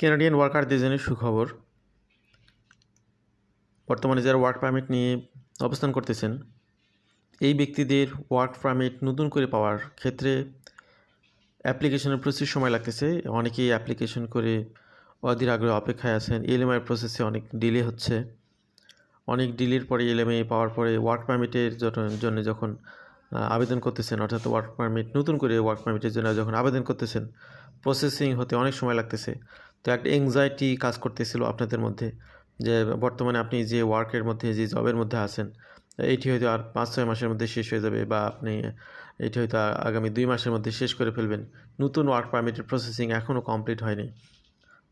Canadian ওয়ার্কারদের জন্য সুখবর। বর্তমানে যারা ওয়ার্ক পারমিট নিয়ে অবস্থান করতেছেন, এই ব্যক্তিদের ওয়ার্ক পারমিট নতুন করে পাওয়ার ক্ষেত্রে অ্যাপ্লিকেশনের প্রচুর সময় লাগতেছে। অনেকেই অ্যাপ্লিকেশন করে অধীর আগ্রহ অপেক্ষায় আছেন। এলএমআই প্রসেসে অনেক ডিলে হচ্ছে। অনেক ডিলের পরে এলএমআই পাওয়ার পরে ওয়ার্ক পারমিটের জন্য যখন আবেদন করতেছেন, অর্থাৎ ওয়ার্ক পারমিট নতুন করে ওয়ার্ক পারমিটের জন্য যখন আবেদন করতেছেন প্রসেসিং হতে অনেক সময় লাগতেছে। তো একটা এংজাইটি কাজ করতেছিল আপনাদের মধ্যে, যে বর্তমানে আপনি যে ওয়ার্কের মধ্যে, যে জবের মধ্যে আছেন এইটি হয়তো আর পাঁচ, ছয় মাসের মধ্যে শেষ হয়ে যাবে বা আপনি এটি হয়তো আগামী দুই মাসের মধ্যে শেষ করে ফেলবেন। নতুন ওয়ার্ক পারমিটের প্রসেসিং এখনও কমপ্লিট হয়নি।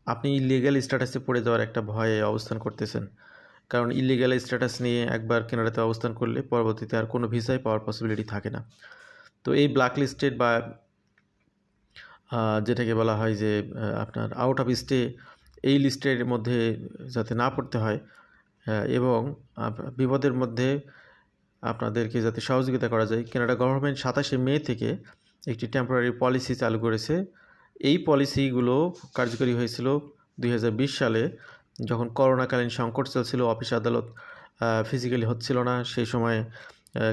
আপনি ইলিগাল স্ট্যাটাসে পড়ে যাওয়ার একটা ভয়ে অবস্থান করতেছেন। কারণ ইলিগাল স্ট্যাটাস নিয়ে একবার কেনাডাতে অবস্থান করলে পরবর্তীতে আর কোনো ভিসাই পাওয়ার পসিবিলিটি থাকে না। তো এই ব্ল্যাক লিস্টেড বা যেটাকে বলা হয় যে আপনার আউট অফ স্টে এই লিস্টের মধ্যে যাতে না পড়তে হয় এবং বিপদের মধ্যে আপনাদেরকে যাতে সহযোগিতা করা যায়। কানাডা গভর্নমেন্ট সাতাশে মে থেকে একটি টেম্পোরারি পলিসি চালু করেছে। এই পলিসিগুলো কার্যকরী হয়েছিল দুই হাজার বিশ সালে, যখন করোনাকালীন সংকট চলছিল অফিস আদালত ফিজিক্যালি হচ্ছিল না। সেই সময়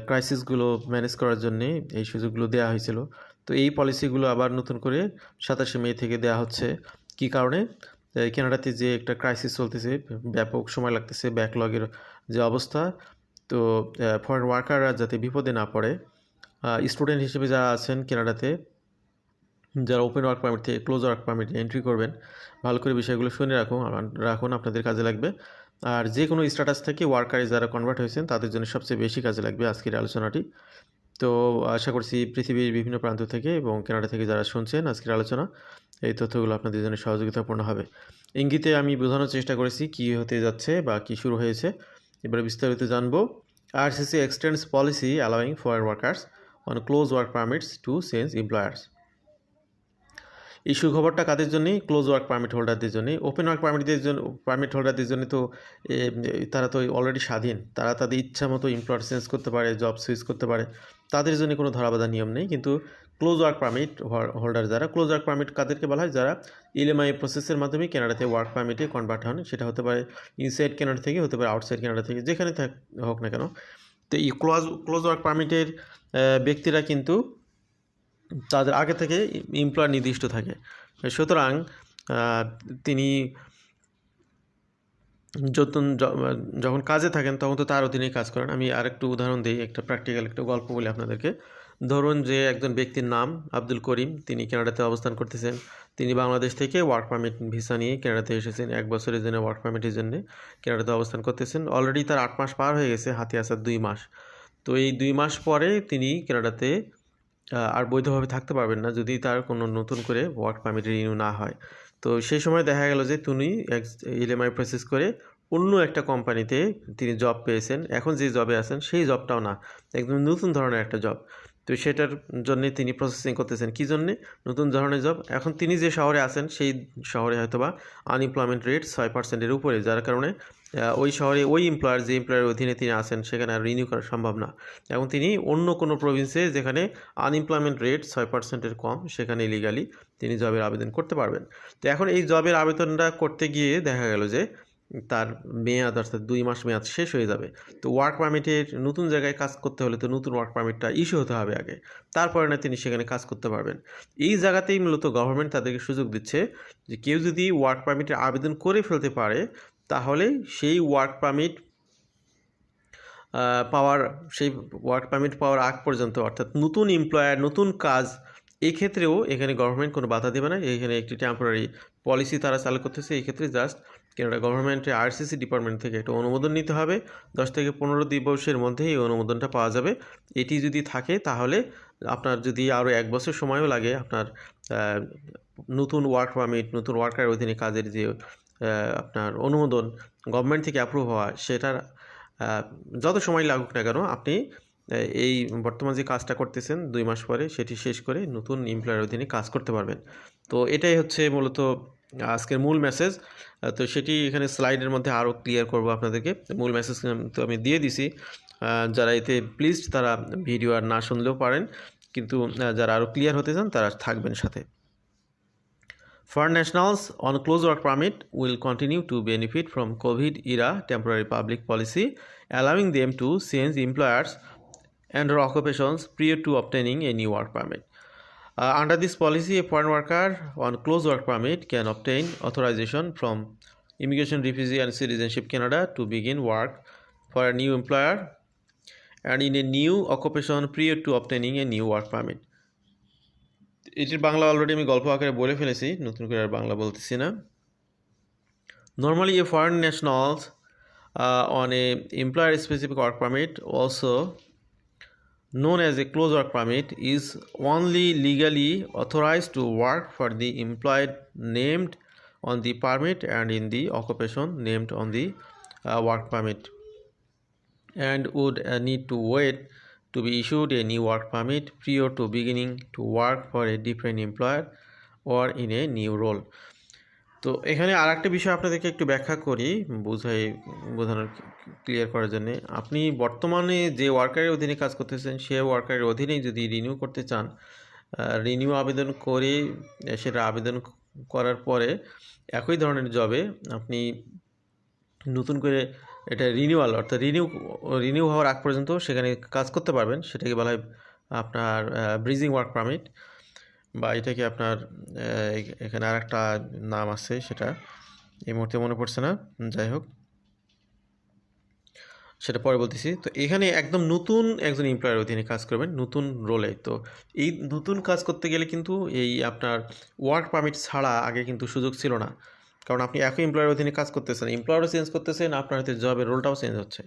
ক্রাইসিসগুলো ম্যানেজ করার জন্যে এই সুযোগগুলো দেওয়া হয়েছিল। তো এই পলিসিগুলো আবার নতুন করে সাতাশে মে থেকে দেওয়া হচ্ছে। কী কারণে? কানাডাতে যে একটা ক্রাইসিস চলতেছে, ব্যাপক সময় লাগতেছে ব্যাকলগের যে অবস্থা, তো ফরেন ওয়ার্কাররা যাতে বিপদে না পড়ে স্টুডেন্ট হিসেবে যারা আছেন কানাডাতে, যারা ওপেন ওয়ার্ক পারমিট থেকে ক্লোজ ওয়ার্ক পারমিট এন্ট্রি করবেন, ভালো করে বিষয়গুলো শুনে রাখুন রাখুন, আপনাদের কাজে লাগবে। আর যে কোনো স্ট্যাটাস থেকে ওয়ার্কারে যারা কনভার্ট হয়েছেন, তাদের জন্য সবচেয়ে বেশি কাজে লাগবে আজকের আলোচনাটি। তো আশা করছি পৃথিবীর বিভিন্ন প্রান্ত থেকে এবং কানাডা থেকে যারা শুনছেন আজকের আলোচনা, এই তথ্যগুলো আপনাদের জন্য সহযোগিতাপূর্ণ হবে। ইঙ্গিতে আমি বোঝানোর চেষ্টা করেছি কী হতে যাচ্ছে বা কী শুরু হয়েছে। এবারে বিস্তারিত জানব। RCC extends policy allowing foreign workers on close work permits to change employers এই খবরটা কাদের জন্য ক্লোজ ওয়ার্ক পারমিট হোল্ডারদের জন্য ওপেন ওয়ার্ক পারমিটদের জন্য পারমিট হোল্ডারদের জন্য তো তারা তো অলরেডি স্বাধীন। তারা তাদের ইচ্ছা মতো এমপ্লয়ার চেঞ্জ করতে পারে জব সুইচ করতে পারে। তাদের জন্য কোনো ধরাবাধা নিয়ম নেই, কিন্তু ক্লোজ ওয়ার্ক পারমিট হোল্ডার যারা ক্লোজ ওয়ার্ক পারমিট কাদেরকে বলা হয়? যারা ইএমআই প্রসেসের মাধ্যমে কানাডাতে ওয়ার্ক পারমিটে কনভার্ট হন, সেটা হতে পারে ইনসাইড কানাডা থেকে, হতে পারে আউটসাইড কানাডা থেকে, যেখানে থাক, হোক না কেন। তো এই ক্লোজ ক্লোজ ওয়ার্ক পারমিটের ব্যক্তিরা কিন্তু তাদের আগে থেকে এমপ্লয়ার নির্দিষ্ট থাকে। সুতরাং তিনি যতন যখন কাজে থাকেন তখন তো তার অধীনেই কাজ করেন। আমি আরেকটু উদাহরণ দিই, একটা প্র্যাকটিক্যাল একটা গল্প বলি আপনাদেরকে। ধরুন যে একজন ব্যক্তির নাম আব্দুল করিম, তিনি কানাডাতে অবস্থান করতেছেন। তিনি বাংলাদেশ থেকে ওয়ার্ক পারমিট ভিসা নিয়ে কানাডাতে এসেছেন। এক বছরের জন্য ওয়ার্ক পারমিটের জন্য কানাডাতে অবস্থান করতেছেন। অলরেডি তার আট মাস পার হয়ে গেছে, হাতে আসার দুই মাস। তো এই দুই মাস পরে তিনি কানাডাতে আর বৈধভাবে থাকতে পারবেন না যদি তার কোনো নতুন করে ওয়ার্ক পারমিট রিনিউ না হয়। তো সেই সময় দেখা গেল যে তিনি ইলেমআই প্রসেস করে অন্য একটা কোম্পানিতে তিনি জব পেয়েছেন। এখন যে জবে আছেন, সেই জবটাও না। একদম নতুন ধরনের একটা জব তো সেটার জন্য তিনি প্রসেসিং করতেছেন। কী জন্যে? নতুন ধরনের জব এখন তিনি যে শহরে আছেন, সেই শহরে হয়তোবা আনএমপ্লয়মেন্ট রেট ছয় পার্সেন্টের উপরে, যার কারণে ওই শহরে ওই এমপ্লয়ার যে এমপ্লয়ারের অধীনে তিনি আছেন, সেখানে আর রিনিউ করা সম্ভব না। এবং তিনি অন্য কোনো প্রভিন্সে যেখানে আনএমপ্লয়মেন্ট রেট ছয় পার্সেন্টের কম, সেখানে ইলিগালি তিনি জবের আবেদন করতে পারবেন। তো এখন এই জবের আবেদনটা করতে গিয়ে দেখা গেল যে তার মেয়াদ অর্থাৎ দুই মাস মেয়াদ শেষ হয়ে যাবে। তো ওয়ার্ক পারমিটের নতুন জায়গায় কাজ করতে হলে তো নতুন ওয়ার্ক পারমিটটা ইস্যু হতে হবে আগে। তারপরে না তিনি সেখানে কাজ করতে পারবেন। এই জায়গাতেই মূলত গভর্নমেন্ট তাদেরকে সুযোগ দিচ্ছে যে কেউ যদি ওয়ার্ক পারমিটের আবেদন করে ফেলতে পারে, তাহলে সেই ওয়ার্ক পারমিট পাওয়ার, সেই ওয়ার্ক পারমিট পাওয়ার আগ পর্যন্ত অর্থাৎ নতুন এমপ্লয়ার নতুন কাজ এই ক্ষেত্রেও এখানে গভর্নমেন্ট কোনো বাধা দেবে না। এখানে একটি টেম্পোরারি পলিসি তারা চালু করতেছে। এই ক্ষেত্রে জাস্ট কেনাডা গভর্নমেন্টের আরসিসি ডিপার্টমেন্ট থেকে একটা অনুমোদন নিতে হবে। দশ থেকে পনেরো দিবসের মধ্যে এই অনুমোদনটা পাওয়া যাবে। এটি যদি থাকে তাহলে আপনার যদি আরও এক বছর সময়ও লাগে আপনার নতুন ওয়ার্ক পারমিট নতুন ওয়ার্কার অধীনে কাজের যে আপনার অনুমোদন গভর্নমেন্ট থেকে অ্যাপ্রুভ হওয়া সেটার যত সময় লাগুক না কেন আপনি এই বর্তমান যে কাজটা করতেছেন দুই মাস পরে সেটি শেষ করে নতুন এমপ্লয়ের অধীনে কাজ করতে পারবেন। তো এটাই হচ্ছে মূলত আজকের মূল মেসেজ তো সেটি এখানে স্লাইডের মধ্যে আরও ক্লিয়ার করব আপনাদেরকে। মূল মেসেজ তো আমি দিয়ে দিছি। যারা এতে প্লিজ তারা ভিডিও আর না শুনলেও পারেন। কিন্তু যারা আরও ক্লিয়ার হতে চান, তারা থাকবেন সাথে। For nationals on close work permit will continue to benefit from COVID era temporary public policy allowing them to change employers and occupations prior to obtaining a new work permit Uh, under this policy, a foreign worker on close work permit can obtain authorization from Immigration, Refugee and Citizenship Canada to begin work for a new employer and in a new occupation prior to obtaining a new work permit. এটির Bangla already আমি গল্প আকারে বলে ফেলেছি নতুন করে আর বাংলা বলতেছি না normally a foreign nationals on a employer specific work permit also known as a close work permit is only legally authorized to work for the employed named on the permit and in the occupation named on the uh, work permit and would uh, need to wait to be issued a new work permit prior to beginning to work for a different employer or in a new role তো এখানে আর একটা বিষয় আপনাদেরকে একটু ব্যাখ্যা করি বোঝাই বোঝানোর ক্লিয়ার করার জন্য, আপনি বর্তমানে যে ওয়ার্কারের অধীনে কাজ করতেছেন, সে ওয়ার্কারের অধীনেই যদি রিনিউ করতে চান রিনিউ আবেদন করে সেটা আবেদন করার পরে একই ধরনের জবে আপনি নতুন করে এটা রিনিউয়াল অর্থাৎ রিনিউ রিনিউ হওয়ার আগ পর্যন্ত সেখানে কাজ করতে পারবেন। সেটাকে বলা হয় আপনার ব্রিজিং ওয়ার্ক পারমিট বা এটাকে আপনার এখানে আর একটা নাম আছে সেটা। এই মুহূর্তে মনে পড়ছে না। যাই হোক। সেটা পরে বলতেছি। তো এখানে একদম নতুন একজন এমপ্লয়ের অধীনে কাজ করবেন, নতুন রোলে তো এই নতুন কাজ করতে গেলে কিন্তু এই আপনার ওয়ার্ক পারমিট ছাড়া আগে কিন্তু সুযোগ ছিল না। কারণ আপনি একই এমপ্লয়ের অধীনে কাজ করতেছেন এমপ্লয়ারও চেঞ্জ করতেছেন, আপনার হয়তো জবের রোলটাও চেঞ্জ হচ্ছে।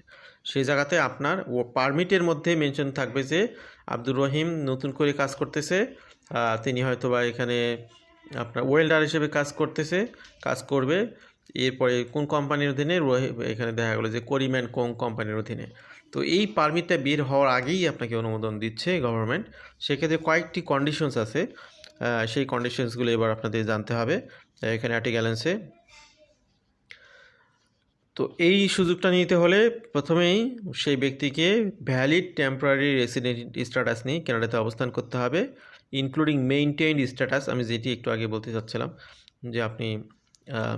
সেই জায়গাতে আপনার ও পারমিটের মধ্যে মেনশন থাকবে যে আব্দুর রহিম নতুন করে কাজ করতেছে তিনি হয়তো বা এখানে আপনার ওয়েল্ডার হিসেবে কাজ করতেছে, কাজ করবে। এরপরে কোন কোম্পানির অধীনে এখানে দেখা গেলো যে করিম্যান কোং কোম্পানির অধীনে। তো এই পারমিটটা বের হওয়ার আগেই আপনাকে অনুমোদন দিচ্ছে গভর্নমেন্ট সেক্ষেত্রে কয়েকটি কন্ডিশনস আছে। সেই কন্ডিশনসগুলো এবার আপনাদের জানতে হবে এখানে আর্টিক্যালেন্সে তো এই সুযোগটা নিতে হলে প্রথমেই সেই ব্যক্তিকে ভ্যালিড টেম্পোরারি রেসিডেন্ট স্ট্যাটাস নিয়ে কানাডাতে অবস্থান করতে হবে ইনক্লুডিং মেইনটেইনড স্ট্যাটাস আমি যেটি একটু আগে বলতে চাচ্ছিলাম যে আপনি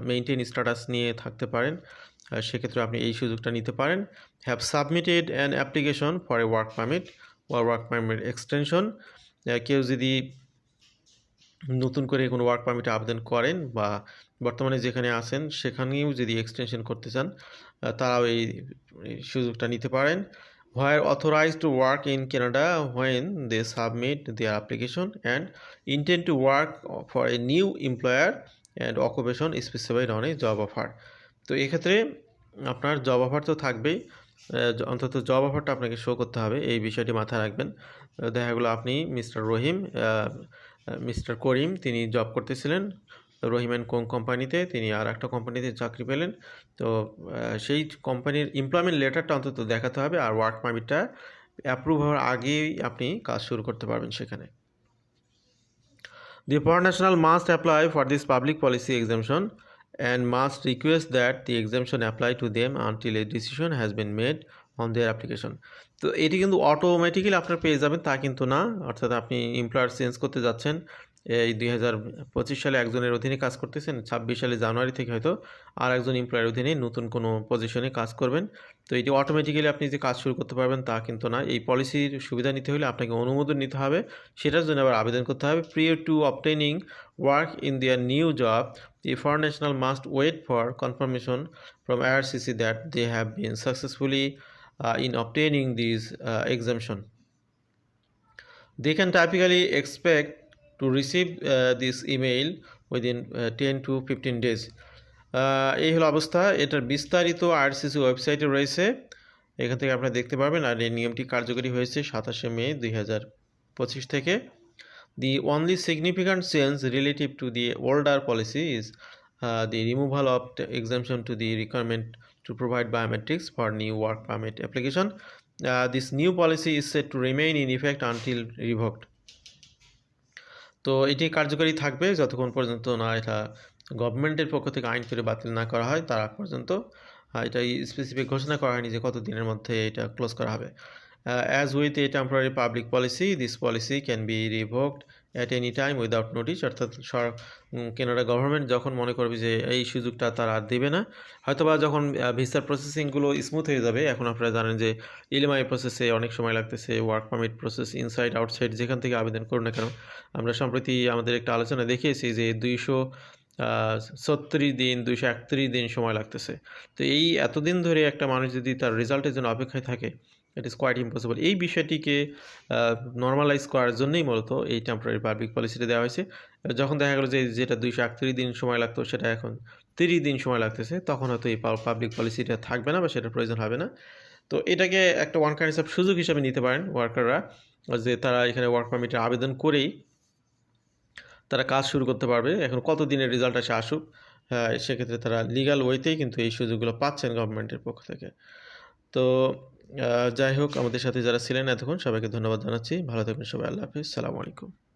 মেইনটেইন স্ট্যাটাস নিয়ে থাকতে পারেন। সেক্ষেত্রে আপনি এই সুযোগটা নিতে পারেন। Have submitted an application for a work permit or work permit extension কেউ যদি নতুন করে কোনো ওয়ার্ক পারমিটে আবেদন করেন বা বর্তমানে যেখানে আছেন, সেখানেও যদি এক্সটেনশন করতে চান তারাও এই সুযোগটা নিতে পারেন। Were authorize to work in Canada when they submit their application and intent to work for a new employer and occupation specified on a job offer তো এক্ষেত্রে আপনার জব অফার তো থাকবেই। অন্তত জব অফারটা আপনাকে শো করতে হবে। এই বিষয়টি মাথায় রাখবেন। দেখা গেলো আপনি মিস্টার রহিম মিস্টার করিম, তিনি জব করতেছিলেন। রহিম অ্যান্ড কোং কোম্পানিতে তিনি আর একটা কোম্পানিতে চাকরি পেলেন। তো সেই কোম্পানির এমপ্লয়মেন্ট লেটারটা অন্তত দেখাতে হবে। আর ওয়ার্ক পারমিটটা অ্যাপ্রুভ হওয়ার আগেই আপনি কাজ শুরু করতে পারবেন সেখানে। The foreign national must apply for this public policy exemption and must request that the exemption apply to them until a decision has been made on their application. তো এটি কিন্তু অটোমেটিক্যালি আপনার পেয়ে যাবেন তা কিন্তু না অর্থাৎ আপনি এমপ্লয়ার চেঞ্জ করতে যাচ্ছেন এই দুই হাজার পঁচিশ সালে একজনের অধীনে কাজ করতেছেন ছাব্বিশ সালে জানুয়ারি থেকে হয়তো আর একজন এমপ্লয়ের অধীনে নতুন কোনো পজিশনে কাজ করবেন। তো এটি অটোমেটিক্যালি আপনি যে কাজ শুরু করতে পারবেন তা কিন্তু না। এই পলিসির সুবিধা নিতে হলে আপনাকে অনুমোদন নিতে হবে। সেটার জন্য আবার আবেদন করতে হবে। Prior to obtaining work in their new job the foreign national must wait for confirmation from they have been successfully uh, in obtaining these uh, exemption. They can typically expect to receive uh, this email within uh, 10 to 15 days. Uh, এই হলো অবস্থা। এটার বিস্তারিত আর CC ওয়েবসাইটে রয়েছে। এখান থেকে আপনারা দেখতে পারবেন আর এই নিয়মটি কার্যকরী হয়েছে সাতাশে মে দুই পঁচিশ থেকে। The only significant change relative to the older policy is the removal of exemption to the requirement to provide biometrics for new work permit application this new policy is set to remain in effect until revoked তো এটি কার্যকরী থাকবে যতক্ষণ পর্যন্ত না এটা গভর্নমেন্টের পক্ষ থেকে আইন করে বাতিল না করা হয়, তার আগ পর্যন্ত এটা স্পেসিফিক ঘোষণা করা হয়নি যে কত দিনের মধ্যে এটা ক্লোজ করা হবে। As with a temporary public policy this policy can be revoked at any time without notice অর্থাৎ উম, গভর্নমেন্ট যখন মনে করবে যে এই সুযোগটা তার আর দেবে না হয়তোবা যখন ভিসার প্রসেসিংগুলো স্মুথ হয়ে যাবে এখন আপনারা জানেন যে ইএমআই প্রসেসে অনেক সময় লাগতেছে work permit process inside outside যেখান থেকে আবেদন করুন না কেন আমরা সম্প্রতি আমাদের একটা আলোচনা দেখিয়েছি যে দুইশো ছত্রিশ দিন, দুইশো একত্রিশ দিন সময় লাগতেছে। তো এই এতদিন ধরে একটা মানুষ যদি তার রেজাল্টের জন্য অপেক্ষায় থাকে ইট ইজ কোয়াইট ইম্পসিবল এই বিষয়টিকে নর্মালাইজ করার জন্যই মূলত এই টেম্পোরারি পাবলিক পলিসিটা দেওয়া হয়েছে। যখন দেখা গেলো যে যেটা দুইশো একত্রিশ দিন সময় লাগতো, সেটা এখন তিরিশ দিন সময় লাগতেছে, তখন হয়তো এই পাবলিক পলিসিটা থাকবে না বা সেটা প্রয়োজন হবে না। তো এটাকে একটা ওয়ান কাইন্ডস সুযোগ হিসাবে নিতে পারেন ওয়ার্কাররা যে তারা এখানে ওয়ার্ক পারমিটের আবেদন করেই তারা কাজ শুরু করতে পারবে। এখন কত দিনের রেজাল্ট আসে আসুক হ্যাঁ, সেক্ষেত্রে তারা লিগাল ওয়েতেই কিন্তু এই সুযোগগুলো পাচ্ছেন গভর্নমেন্টের পক্ষ থেকে। তো যাই হোক আমাদের সাথে যারা ছিলেন এতক্ষণ সবাইকে ধন্যবাদ জানাচ্ছি। ভালো থাকবেন সবাই। আল্লাহ হাফিজ। সালামু আলাইকুম।